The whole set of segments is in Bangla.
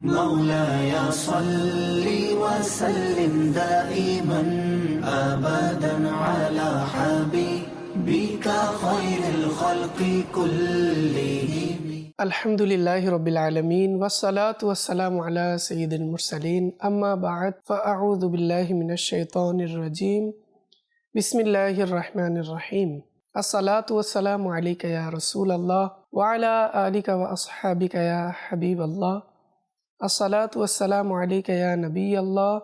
مولاي صل وسلم دائما أبدا على حبيبك خير الخلق كلهم. الحمد لله رب العالمين والصلاة والسلام على سيد المرسلين. أما بعد فأعوذ بالله من الشيطان الرجيم. بسم الله الرحمن الرحيم. الصلاة والسلام عليك يا رسول الله وعلى آلك وأصحابك يا حبيب الله. আসসালাতু ওয়াসসালামু আলাইকা ইয়া নবিয়াল্লাহ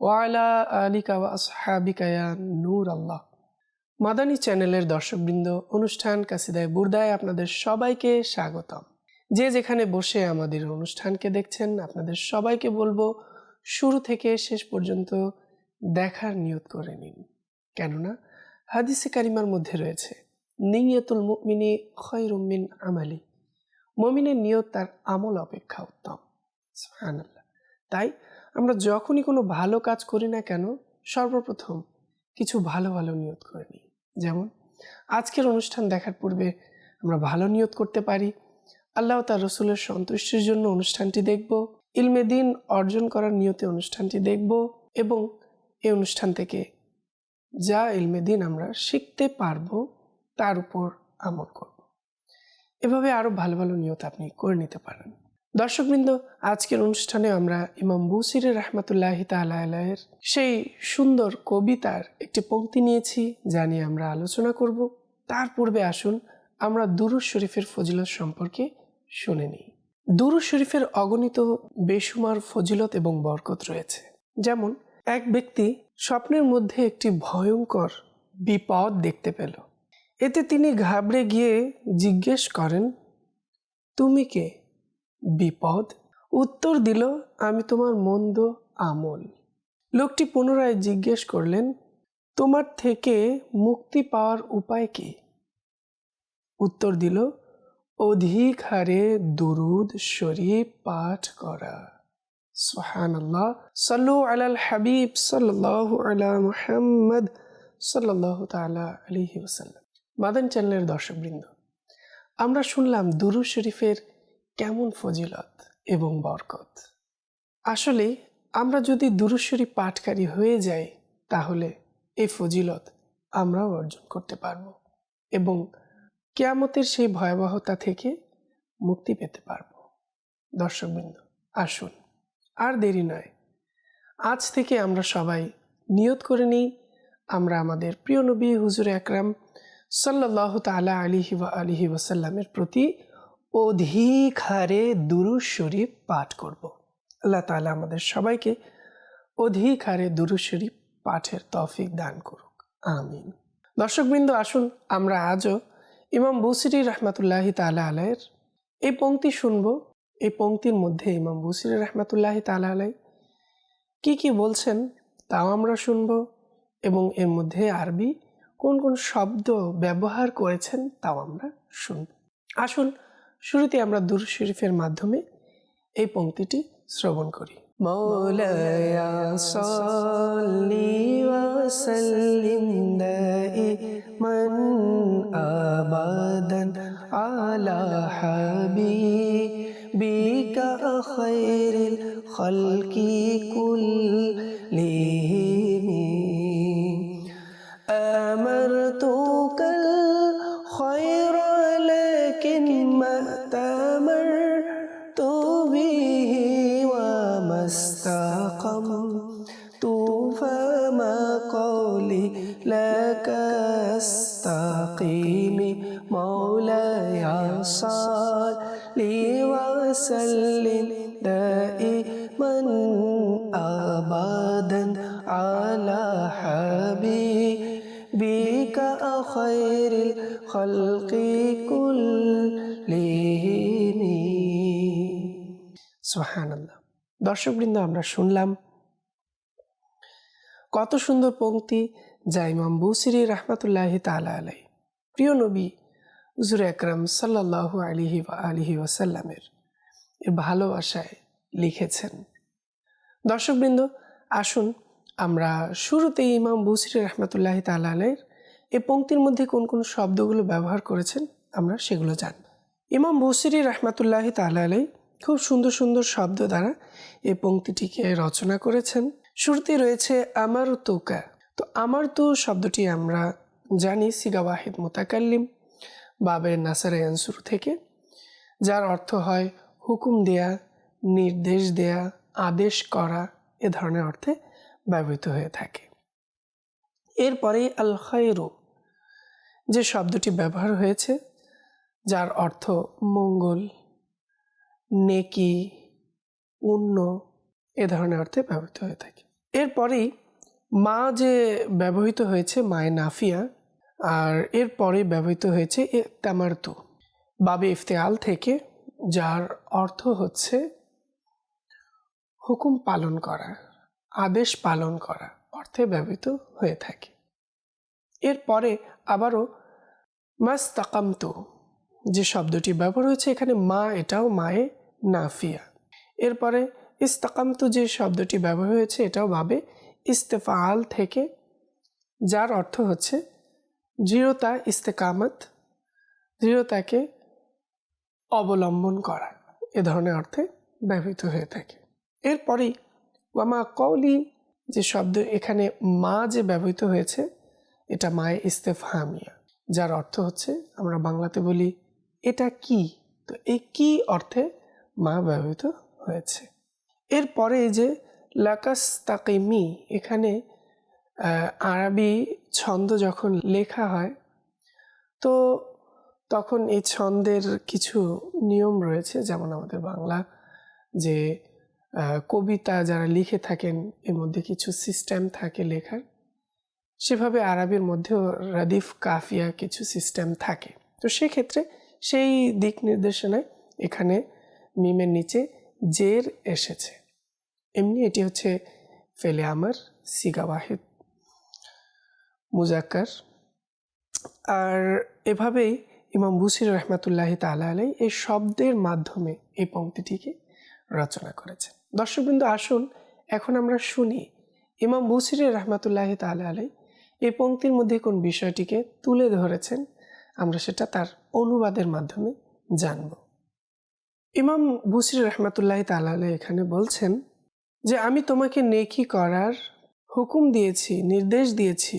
ওয়া আলা আলিকা ওয়া আসহাবিকা ইয়া নূর আল্লাহ মাদানী চ্যানেলের দর্শকবৃন্দ, অনুষ্ঠান কাসিদায় বুরদায় আপনাদের সবাইকে স্বাগতম। যে যেখানে বসে আমাদের অনুষ্ঠানকে দেখছেন, আপনাদের সবাইকে বলব শুরু থেকে শেষ পর্যন্ত দেখার নিয়ত করে নিন। কেননা হাদিসে কারিমার মধ্যে রয়েছে, নিয়তুল মুমিনি খয়রুমিন আমালি। মমিনের নিয়ত তার আমল অপেক্ষা উত্তম। সুবহানাল্লাহ। তাই আমরা যখনই কোনো ভালো কাজ করি না কেন, সর্বপ্রথম কিছু ভালো ভালো নিয়ত করে নিই। যেমন, আজকের অনুষ্ঠান দেখার পূর্বে আমরা ভালো নিয়ত করতে পারি। আল্লাহ তার রসুলের সন্তুষ্টির জন্য অনুষ্ঠানটি দেখব। ইলমে দিন অর্জন করার নিয়তে অনুষ্ঠানটি দেখব এবং এই অনুষ্ঠান থেকে যা ইলমে দিন আমরা শিখতে পারব, তার উপর আমল করব। এভাবে আরও ভালো ভালো নিয়ত আপনি করে নিতে পারেন। দর্শকবৃন্দ, আজকের অনুষ্ঠানে আমরা ইমাম বুসির রহমতুল্লাহ তালাহের সেই সুন্দর কবিতার একটি পংক্তি নিয়েছি, যা নিয়ে আমরা আলোচনা করব। তার পূর্বে আসুন, আমরা দুরুজ শরীফের ফজিলত সম্পর্কে শুনে নিই। দুরু শরীফের অগণিত বেসুমার ফজিলত এবং বরকত রয়েছে। যেমন, এক ব্যক্তি স্বপ্নের মধ্যে একটি ভয়ঙ্কর বিপদ দেখতে পেল। এতে তিনি ঘাবড়ে গিয়ে জিজ্ঞেস করেন, তুমি কে? বিপদ। উত্তর দিল, আমি তোমার মন্দ আমল। লোকটি পুনরায় জিজ্ঞেস করলেন, তোমার থেকে মুক্তি পাওয়ার উপায় কি? উত্তর দিল, অধিক হারে দুরুদ শরীফ পাঠ করা। সুবহানাল্লাহ। সাল্লু আলাল হাবিব সাল্লাল্লাহু আলা মুহাম্মদ সাল্লাল্লাহু তাআলা আলাইহি ওয়াসাল্লাম। মাদান চ্যানেলের দর্শকবৃন্দ, আমরা শুনলাম দুরু শরীফের কেমন ফজিলত এবং বরকত? আসলে, আমরা যদি দুরুশ্বরী পাঠকারী হয়ে যাই, তাহলে এই ফজিলত আমরাও অর্জন করতে পারব এবং কেয়ামতের সেই ভয়াবহতা থেকে মুক্তি পেতে পারব। দর্শকবৃন্দ, আসুন, আর দেরি নয়। আজ থেকে আমরা সবাই নিয়ত করে নিই, আমরা আমাদের প্রিয় নবী হুজুর আকরাম সাল্লাহ তালা আলিহি ওয়া আলিহি ওয়াসাল্লামের প্রতি অধিক হারে দুরুজ শরীফ পাঠ করব। আল্লাহ তালা আমাদের সবাইকে অধিক হারে দুরুজ শরীফ পাঠের তৌফিক দান করুক। আমিন। দর্শকবৃন্দ, আসুন আমরা আজও ইমাম বুসিরি রহমাতুল্লাহি তালা আলাইয়ের এই পংক্তি শুনব। এই পংক্তির মধ্যে ইমাম বুসিরি রহমাতুল্লাহি তালা আলাই কি কি বলছেন তাও আমরা শুনব এবং এর মধ্যে আরবি কোন কোন শব্দ ব্যবহার করেছেন তাও আমরা শুনব। আসুন শুরুতে আমরা দুর শরীফের মাধ্যমে এই পংক্তিটি শ্রবণ করি মৌলায়া সাল্লি ওয়াসাল্লিম দাইমান আবাদান আলা হাবিবিকা খায়রিল খালকি কুল্লিহিম أمرتك الخير لكن ما وسلم دائما أبدا على حبيبك خير الخلق كلهم সুহান আল্লাহ দর্শকবৃন্দ আমরা শুনলাম কত সুন্দর পংক্তি যা ইমাম বুসিরি রহমতুল্লাহ তালা আলাই প্রিয় নবী হুজুর আকরাম সাল্লাহ আলিহি আলিহি ওয়াসাল্লামের ভালোবাসায় লিখেছেন। দর্শকবৃন্দ, আসুন আমরা শুরুতেই ইমাম বুসির রহমতুল্লাহ তালের এই পঙ্ক্তির মধ্যে কোন কোন শব্দগুলো ব্যবহার করেছেন আমরা সেগুলো জানব। ইমাম বুসিরি রহমতুল্লাহ তালাই খুব সুন্দর সুন্দর শব্দ দ্বারা এই পঙ্ক্তিটিকে রচনা করেছেন। শুরুতে রয়েছে আমার তোকা। তো আমার তো শব্দটি আমরা জানি সিগা ওয়াহিদ মোতাকাল্লিম, বাবের নাসারে আনসুর থেকে, যার অর্থ হয় হুকুম দেয়া, নির্দেশ দেয়া, আদেশ করা এ ধরনের অর্থে ব্যবহৃত হয়ে থাকে। এরপরেই আল খয়রু যে শব্দটি ব্যবহার হয়েছে, যার অর্থ মঙ্গল, নেকি পুণ্য এ ধরনের অর্থে ব্যবহৃত হয়ে থাকে। এরপরেই মা যে ব্যবহৃত হয়েছে, মায়ে নাফিয়া, আর এরপরে ব্যবহৃত হয়েছে এ তামার্তু, বাবে ইফতেয়াল থেকে যার অর্থ হচ্ছে হুকুম পালন করা, আদেশ পালন করা অর্থে ব্যবহৃত হয়ে থাকে। এরপরে আবারও মাস্তাকামতু, যে শব্দটি ব্যবহার হয়েছে এখানে মা এটাও মায়ে নাফিয়া। এরপরে ইস্তাকামতু, যে শব্দটি ব্যবহার হয়েছে এটাও ভাবে ইস্তেফাল থেকে, যার অর্থ হচ্ছে দৃঢ়তা, ইস্তেকামত, দৃঢ়তাকে অবলম্বন করা এ ধরনের অর্থে ব্যবহৃত হয়ে থাকে। এরপরেই ওয়ামা কৌলি যে শব্দ এখানে মা যে ব্যবহৃত হয়েছে, এটা মায়ে ইস্তেফামিয়া যার অর্থ হচ্ছে, আমরা বাংলাতে বলি, এটা কি? তো এই কি অর্থে মা ব্যবহৃত হয়েছে। এরপরে যে লাকাস তাকিমি এখানে আরবি ছন্দ যখন লেখা হয়, তো তখন এই ছন্দের কিছু নিয়ম রয়েছে, যেমন আমাদের বাংলা, যে কবিতা যারা লিখে থাকেন, এর মধ্যে কিছু সিস্টেম থাকে লেখার। সেভাবে আরবির মধ্যেও রাদিফ কাফিয়া কিছু সিস্টেম থাকে। তো সেক্ষেত্রে সেই দিক নির্দেশনায় এখানে মিমের নিচে জের এসেছে। এমনি এটি হচ্ছে ফেলে আমার সিগা ওয়াহিদ মুজাক্কার। আর এভাবেই ইমাম বুসির রহমাতুল্লাহ তালা আলাই এই শব্দের মাধ্যমে এই পংক্তিটিকে রচনা করেছেন। দর্শকবৃন্দ, আসুন এখন আমরা শুনি ইমাম বুসির রহমাতুল্লাহ তালা আলাই এই পংক্তির মধ্যে কোন বিষয়টিকে তুলে ধরেছেন, আমরা সেটা তার অনুবাদের মাধ্যমে জানব। ইমাম বুসির রহমাতুল্লাহ তালা এখানে বলছেন যে, আমি তোমাকে নেকি করার হুকুম দিয়েছি, নির্দেশ দিয়েছি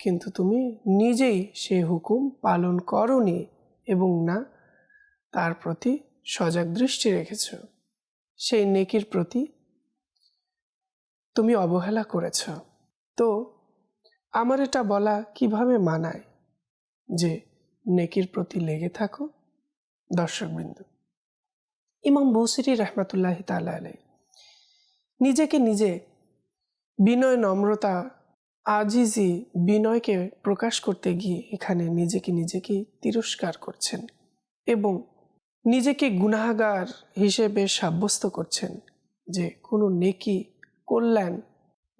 কিন্তু তুমি নিজেই সে হুকুম পালন করনি এবং না, তার প্রতি সজাগ দৃষ্টি রেখেছ। সেই নেকির প্রতি তুমি অবহেলা করেছ। তো, আমার এটা বলা কীভাবে মানায় যে নেকির প্রতি লেগে থাকো? দর্শকবৃন্দ, ইমাম বৌসিরি রহমাতুল্লাহ তালা নিজেকে নিজে বিনয় নম্রতা আজিজি বিনয়কে প্রকাশ করতে গিয়ে এখানে নিজেকে নিজেকে তিরস্কার করছেন এবং নিজেকে গুনাহগার হিসেবে সাব্যস্ত করছেন যে কোনো নেকি, কল্যাণ,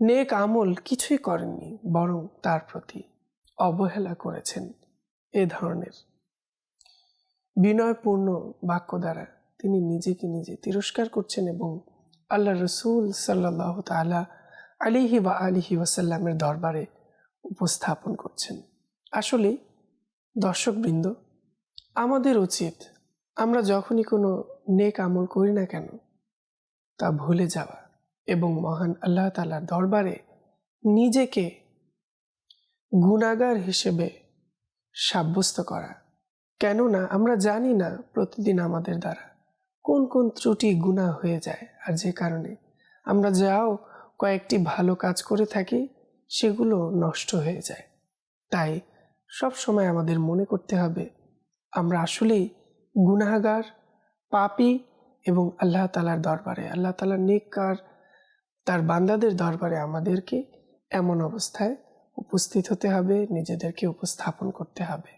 নেক আমল কিছুই করেননি, বরং তার প্রতি অবহেলা করেছেন এ ধরনের। বিনয়পূর্ণ বাক্য দ্বারা তিনি নিজেকে নিজে তিরস্কার করছেন এবং আল্লাহ রসুল সাল্লাহ তালা আলিহি বা আলিহি ওয়াসাল্লামের দরবারে উপস্থাপন করছেন। আসলে দর্শকবৃন্দ, আমাদের উচিত আমরা যখনই কোনো নেক আমল করি না কেন, তা ভুলে যাওয়া এবং মহান আল্লাহ তালার দরবারে নিজেকে গুণাগার হিসেবে সাব্যস্ত করা। কেননা, আমরা জানি না প্রতিদিন আমাদের দ্বারা কোন কোন ত্রুটি গুণা হয়ে যায়। আর যে কারণে আমরা যাও কয়েকটি ভালো কাজ করে থাকি, সেগুলো নষ্ট হয়ে যায়। তাই সব সময় আমাদের মনে করতে হবে, আমরা আসলেই গুনাহগার, পাপি এবং আল্লাহ তালার দরবারে, আল্লাহ তালার নেককার, তার বান্দাদের দরবারে আমাদেরকে এমন অবস্থায় উপস্থিত হতে হবে, নিজেদেরকে উপস্থাপন করতে হবে।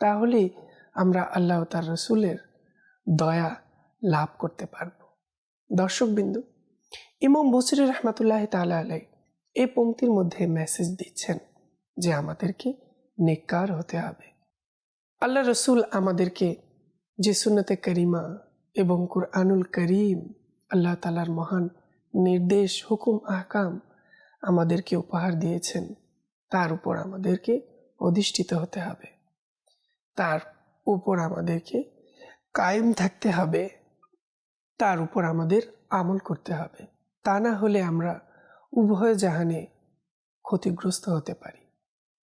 তাহলেই আমরা আল্লাহ তার রসুলের দয়া লাভ করতে পারব। দর্শকবিন্দু ইমাম বসির রহমতুল্লাহ তালা আলাই এই পঙ্ক্তির মধ্যে মেসেজ দিচ্ছেন যে আমাদেরকে নেককার হতে হবে। আল্লাহ রসুল আমাদেরকে যে সুন্নতে করিমা এবং কুরআনুল করিম আল্লাহ তালার মহান নির্দেশ, হুকুম, আহকাম আমাদেরকে উপহার দিয়েছেন, তার উপর আমাদেরকে অধিষ্ঠিত হতে হবে। তার উপর আমাদেরকে কায়েম থাকতে হবে, তার উপর আমাদের আমল করতে হবে। তা না হলে আমরা উভয় জাহানে ক্ষতিগ্রস্ত হতে পারি।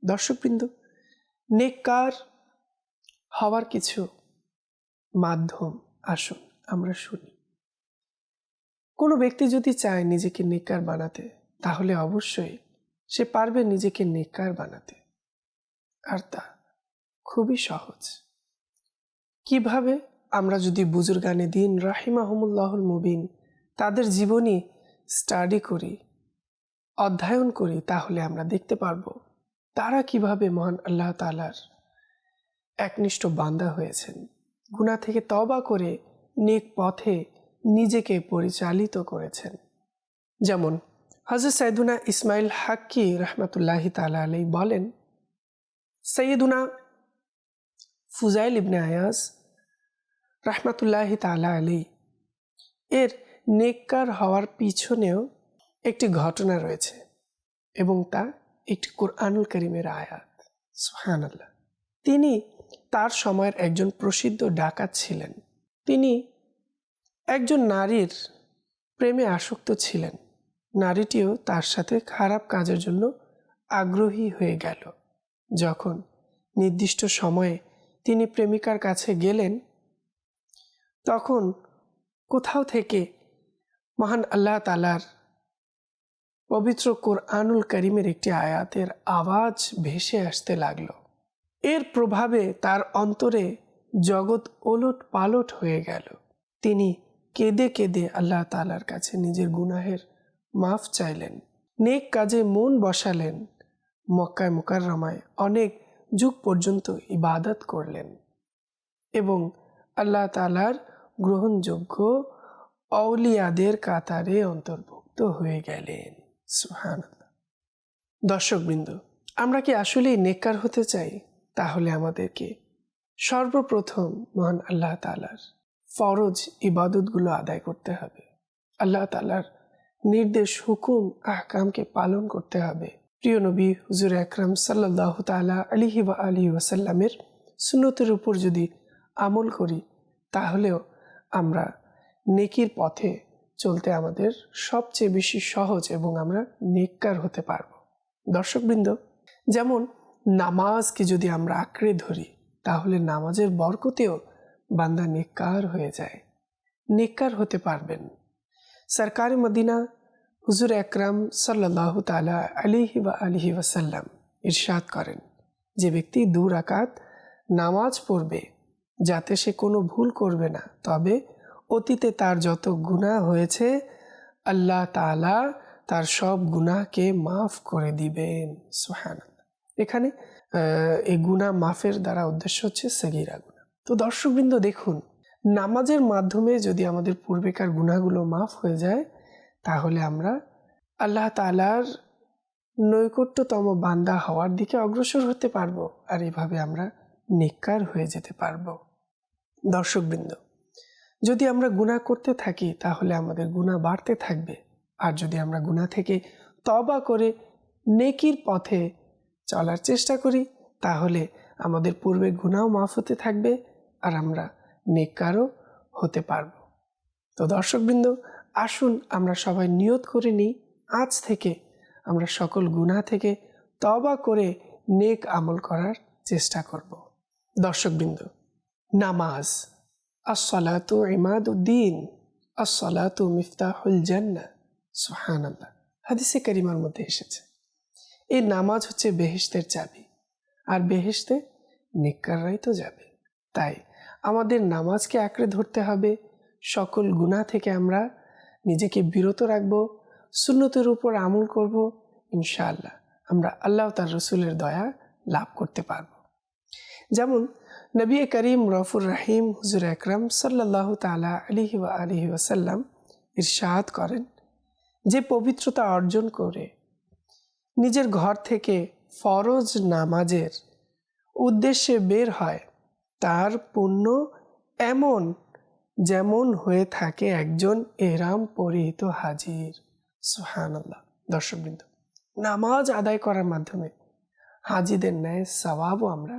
দর্শকবৃন্দ, নেককার হওয়ার কিছু মাধ্যম আসুন, আমরা শুনি। কোনো ব্যক্তি যদি চায় নিজেকে নেককার বানাতে, তাহলে অবশ্যই সে পারবে নিজেকে নেককার বানাতে। আর তা খুবই সহজ। কীভাবে আমরা যদি বুজুর্গানে দিন রাহিমাহমুল্লাহুল মুবিন তাদের জীবনী স্টাডি করি, অধ্যয়ন করি, তাহলে আমরা দেখতে পারব তারা কীভাবে মহান আল্লাহ তালার একনিষ্ঠ বান্দা হয়েছেন। গুণা থেকে তবা করে নেক পথে নিজেকে পরিচালিত করেছেন। যেমন হজরত সৈদুনা ইসমাইল হাক্কি রহমতুল্লাহি তালা আলাই বলেন সৈয়দুনা ফুজাইল ইবনে আয়াজ রহমতুল্লাহি তালা আলী এর নেককার হওয়ার পিছনেও একটি ঘটনা রয়েছে এবং তা একটি কোরআনুল করিমের আয়াত। সুহানাল্লাহ তিনি তার সময়ের একজন প্রসিদ্ধ ডাকাত ছিলেন। তিনি একজন নারীর প্রেমে আসক্ত ছিলেন। নারীটিও তার সাথে খারাপ কাজের জন্য আগ্রহী হয়ে গেল। যখন নির্দিষ্ট সময়ে তিনি প্রেমিকার কাছে গেলেন, তখন কোথাও থেকে মহান আল্লাহ তালার পবিত্র কোরআনুল করিমের একটি আয়াতের আওয়াজ ভেসে আসতে লাগল। এর প্রভাবে তার অন্তরে জগৎ ওলট পালট হয়ে গেল। তিনি কেঁদে কেঁদে আল্লাহ তালার কাছে নিজের গুনাহের মাফ চাইলেন, নেক কাজে মন বসালেন, মক্কায় মোকাররমায় অনেক যুগ পর্যন্ত ইবাদত করলেন এবং আল্লাহ তালার গ্রহণযোগ্য অউলিয়াদের কাতারে অন্তর্ভুক্ত হয়ে গেলেন। সুহান দর্শকবৃন্দ, আমরা কি আসলেই নেককার হতে চাই? তাহলে আমাদেরকে সর্বপ্রথম মহান আল্লাহ তালার ফরজ ইবাদতগুলো আদায় করতে হবে। আল্লাহ তালার নির্দেশ, হুকুম, আহকামকে পালন করতে হবে। প্রিয় নবী হুজুর আকরাম সাল্লাহ তালা আলিহি বা আলী ওয়াসাল্লামের সুন্নতের উপর যদি আমল করি, তাহলেও আমরা নেকির পথে চলতে আমাদের সবচেয়ে বেশি সহজ এবং আমরা নেককার হতে পারব। দর্শকবৃন্দ, যেমন নামাজকে যদি আমরা আঁকড়ে ধরি, তাহলে নামাজের বরকতেও বান্দা নেককার হয়ে যায়, নেককার হতে পারবেন। সরকারি মদিনা, হুজুর একরাম সাল্লাহ তালা আলিহি বা আলিহি ওয়াসাল্লাম ইরশাদ করেন, যে ব্যক্তি দু রাকাত নামাজ পড়বে, যাতে সে কোনো ভুল করবে না, তবে অতীতে তার যত গুণা হয়েছে, আল্লাহ তালা তার সব গুনাহকে মাফ করে দিবেন। সোহান এখানে এই গুণা মাফের দ্বারা উদ্দেশ্য হচ্ছে সেগিরা গুণা তো দর্শকবৃন্দ, দেখুন, নামাজের মাধ্যমে যদি আমাদের পূর্বেকার গুণাগুলো মাফ হয়ে যায়, তাহলে আমরা আল্লাহ তালার নৈকট্যতম বান্দা হওয়ার দিকে অগ্রসর হতে পারব, আর এভাবে আমরা নিকার হয়ে যেতে পারব। দর্শকবৃন্দ যদি আমরা গুণা করতে থাকি, তাহলে আমাদের গুণা বাড়তে থাকবে। আর যদি আমরা গুণা থেকে তবা করে নেকির পথে চলার চেষ্টা করি, তাহলে আমাদের পূর্বে গুণাও মাফ হতে থাকবে আর আমরা নেককারও হতে পারব। তো দর্শকবৃন্দ, আসুন আমরা সবাই নিয়ত করে নিই, আজ থেকে আমরা সকল গুণা থেকে তবা করে নেক আমল করার চেষ্টা করব। দর্শকবৃন্দ, নামাজ আসলাত ইমাদ উদ্দিন আসলাত মিফতাহুল জান্না সুহান আল্লাহ হাদিসে করিমার মধ্যে এসেছে। এই নামাজ হচ্ছে বেহেস্তের চাবি, আর বেহেস্তে নিকাররাই তো যাবে। তাই আমাদের নামাজকে আঁকড়ে ধরতে হবে। সকল গুণা থেকে আমরা নিজেকে বিরত রাখব, সুন্নতের উপর আমল করব, ইনশাআল্লাহ। আমরা আল্লাহ তার রসুলের দয়া লাভ করতে পারব। যেমন নবী করিম রফুর রাহিম হুজুর আকরম সাল্লাহ তালা আলিহি ওয়া আলিহি ওয়াসাল্লাম ইরশাদ করেন যে পবিত্রতা অর্জন করে। নিজের ঘর থেকে ফরজ নামাজের উদ্দেশ্যে বের হয়, তার পুণ্য এমন যেমন হয়ে থাকে একজন এরাম পরিহিত হাজির। সুহানাল্লাহ দর্শকবৃন্দ, নামাজ আদায় করার মাধ্যমে হাজিদের ন্যায় স্বভাবও আমরা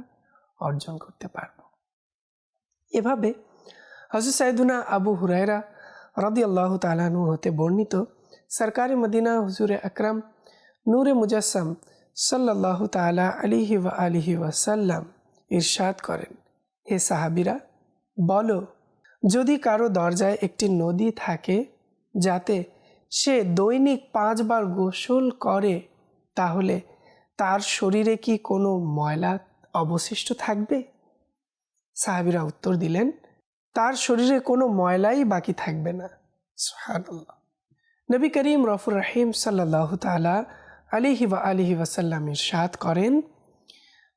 অর্জন করতে পারব। এভাবে হজরত সাইদুনা আবু হুরাইরা রদি আল্লাহ তালানু হতে বর্ণিত সরকারি মদিনা হুজুরে আকরাম নূরে মুজাসম সাল্লাহ তালা আলিহি ওয়া আলিহি ওয়াসাল্লাম ইরশাদ করেন। হে সাহাবিরা, বলো, যদি কারও দরজায় একটি নদী থাকে যাতে সে দৈনিক পাঁচবার গোসল করে, তাহলে তার শরীরে কি কোনো ময়লা অবশিষ্ট থাকবে? সাহাবিরা উত্তর দিলেন, তার শরীরে কোনো ময়লাই বাকি থাকবে না। সুবহানাল্লাহ। নবী করিম রফুর রহিম সাল্লাহ তালা আলিহি ওয়া আলিহি ওয়াসাল্লাম ইরশাদ করেন,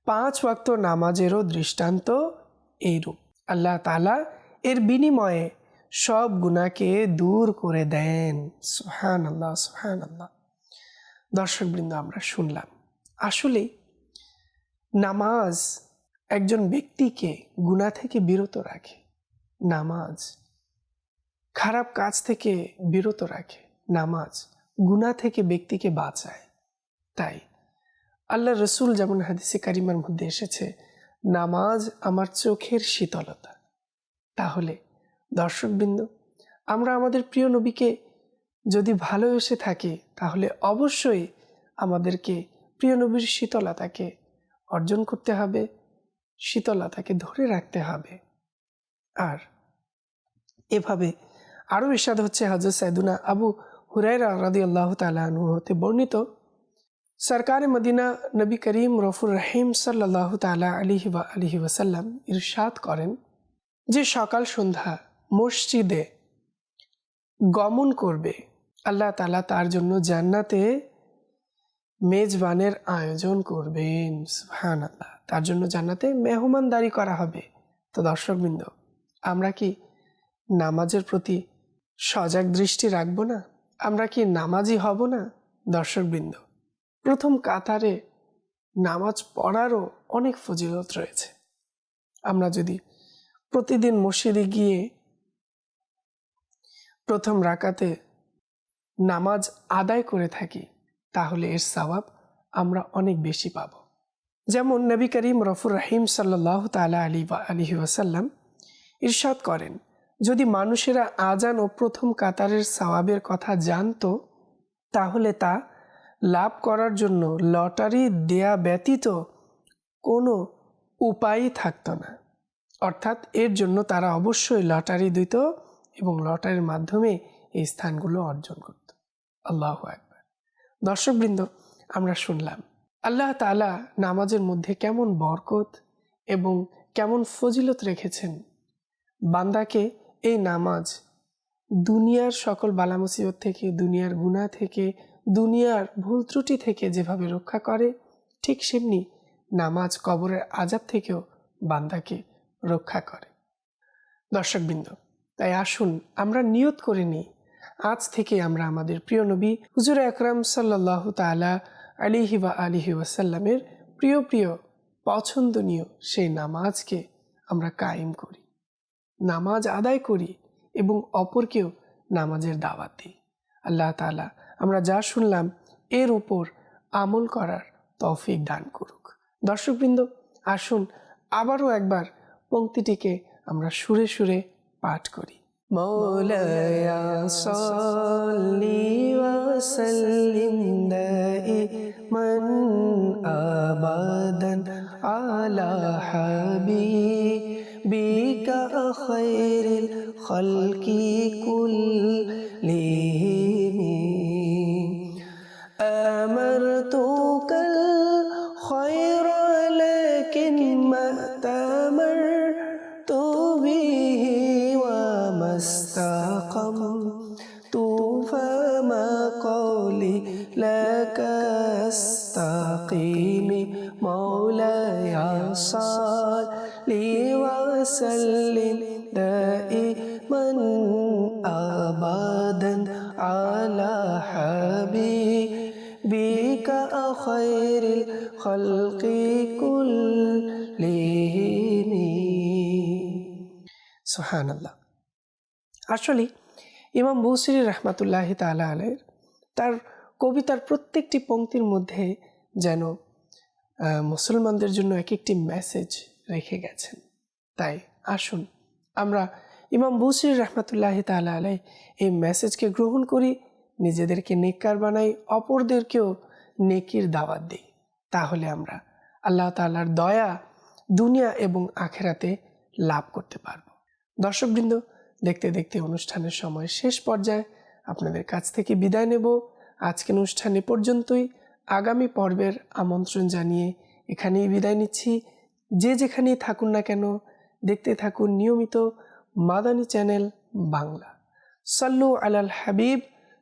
পাঁচ ওয়াক্ত নামাজেরও দৃষ্টান্ত এইরূপ। আল্লাহ তালা এর বিনিময়ে সব গুণাকে দূর করে দেন। সোহান আল্লাহ সোহান আল্লাহ দর্শকবৃন্দ, আমরা শুনলাম আসলে নামাজ একজন ব্যক্তিকে গুণা থেকে বিরত রাখে। নামাজ খারাপ কাজ থেকে বিরত রাখে। নামাজ গুণা থেকে ব্যক্তিকে বাঁচায়। তাই আল্লাহ রসুল যেমন হাদিসে কারিমার মধ্যে এসেছে, নামাজ আমার চোখের শীতলতা। তাহলে দর্শকবৃন্দ, আমরা আমাদের প্রিয় নবীকে যদি ভালোবেসে থাকি, তাহলে অবশ্যই আমাদেরকে প্রিয় নবীর শীতলতাকে অর্জন করতে হবে, শীতলতাকে ধরে রাখতে হবে। আর এভাবে আরও ইস্বাদ হচ্ছে হজরত সাইদুনা আবু হুরাইরা রাদি আল্লাহ তালু হতে বর্ণিত। সরকার মদিনা নবী করিম রফুর রহিম সাল্লাহ তালা আলিহি বা আলিহি ওসাল্লাম ইরশাদ করেন যে সকাল সন্ধ্যা মসজিদে গমন করবে, আল্লাহ তালা তার জন্য জান্নাতে মেজবানের আয়োজন করবেন সুহান আল্লাহ তার জন্য জান্নাতে মেহমানদারি করা হবে। তো দর্শকবৃন্দ, আমরা কি নামাজের প্রতি সজাগ দৃষ্টি রাখব না? আমরা কি নামাজি হব না? দর্শকবৃন্দ, প্রথম কাতারে নামাজ পড়ারও অনেক ফজিলত রয়েছে। আমরা যদি প্রতিদিন মসজিদে গিয়ে প্রথম রাকাতে নামাজ আদায় করে থাকি তাহলে এর সওয়াব আমরা অনেক বেশি পাব। যেমন নবী করিম রফুর রাহিম সাল্লাহ তালা আলী বা আলহি ওয়াসাল্লাম ইরশাদ করেন, যদি মানুষেরা আজান ও প্রথম কাতারের সওয়াবের কথা জানতো, তাহলে তা লাভ করার জন্য লটারি দেয়া ব্যতীত কোনো উপায়ই থাকতো না। অর্থাৎ এর জন্য তারা অবশ্যই লটারি দিত এবং লটারির মাধ্যমে এই স্থানগুলো অর্জন করত। আল্লাহ একবার দর্শকবৃন্দ, আমরা শুনলাম। আল্লাহ তালা নামাজের মধ্যে কেমন বরকত এবং কেমন ফজিলত রেখেছেন? বান্দাকে এই নামাজ দুনিয়ার সকল বালামসিবত থেকে, দুনিয়ার গুণা থেকে, দুনিয়ার ভুল ত্রুটি থেকে যেভাবে রক্ষা করে, ঠিক সেমনি নামাজ কবরের আজাব থেকেও বান্দাকে রক্ষা করে। দর্শকবৃন্দ, তাই আসুন আমরা নিয়ত করে নিই আজ থেকে আমরা আমাদের প্রিয় নবী হুজুর আকরাম সাল্লাহ তালা আলিহি বা আলিহি ওয়াসাল্লামের প্রিয় প্রিয়, পছন্দনীয় সেই নামাজকে আমরা কায়েম করি। নামাজ আদায় করি এবং অপরকেও নামাজের দাওয়াত দিই। আল্লাহ তালা আমরা যা শুনলাম এর উপর আমল করার তৌফিক দান করুক। দর্শকবৃন্দ, আসুন আবারও একবার পঙ্ক্তিটিকে আমরা সুরে সুরে পাঠ করি। মৌলায়া সাল্লি ওয়াসাল্লিম দাইমান আবাদান আলা হাবিবিকা খায়রিল খালকি কুল্লিহিম وسلم دائما أبدا على حبيبك خير الخلق كلهم সুহান আল্লাহ আসলে ইমাম বৌসির রহমাতুল্লাহ তালা আলের তার কবিতার প্রত্যেকটি পংক্তির মধ্যে যেন আহ, মুসলমানদের জন্য এক একটি মেসেজ রেখে গেছেন তাই আসুন, আমরা ইমাম বুসির রহমতুল্লাহ তালা আলাই এই মেসেজকে গ্রহণ করি, নিজেদেরকে নেককার বানাই, অপরদেরকেও নেকির দাওয়াত দিই। তাহলে আমরা আল্লাহ তালার দয়া দুনিয়া এবং আখেরাতে লাভ করতে পারব। দর্শকবৃন্দ, দেখতে দেখতে অনুষ্ঠানের সময় শেষ পর্যায়ে আপনাদের কাছ থেকে বিদায় নেব। আজকের অনুষ্ঠানে পর্যন্তই। আগামী পর্বের আমন্ত্রণ জানিয়ে এখানেই বিদায় নিচ্ছি। যে যেখানেই থাকুন না কেন দেখতে থাকুন নিয়মিত মাদানী চ্যানেল বাংলা সাল্লু আলাল হাবিব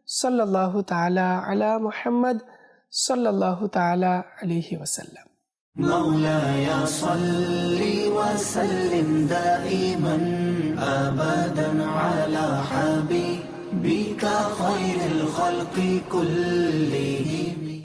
সাল্লাহ তালা আলা মোহাম্মদ সাল্লাহ তালা আলিহি ওসাল্লাম مولاي صل وسلم دائما ابدا على حبيبك خير الخلق كلهم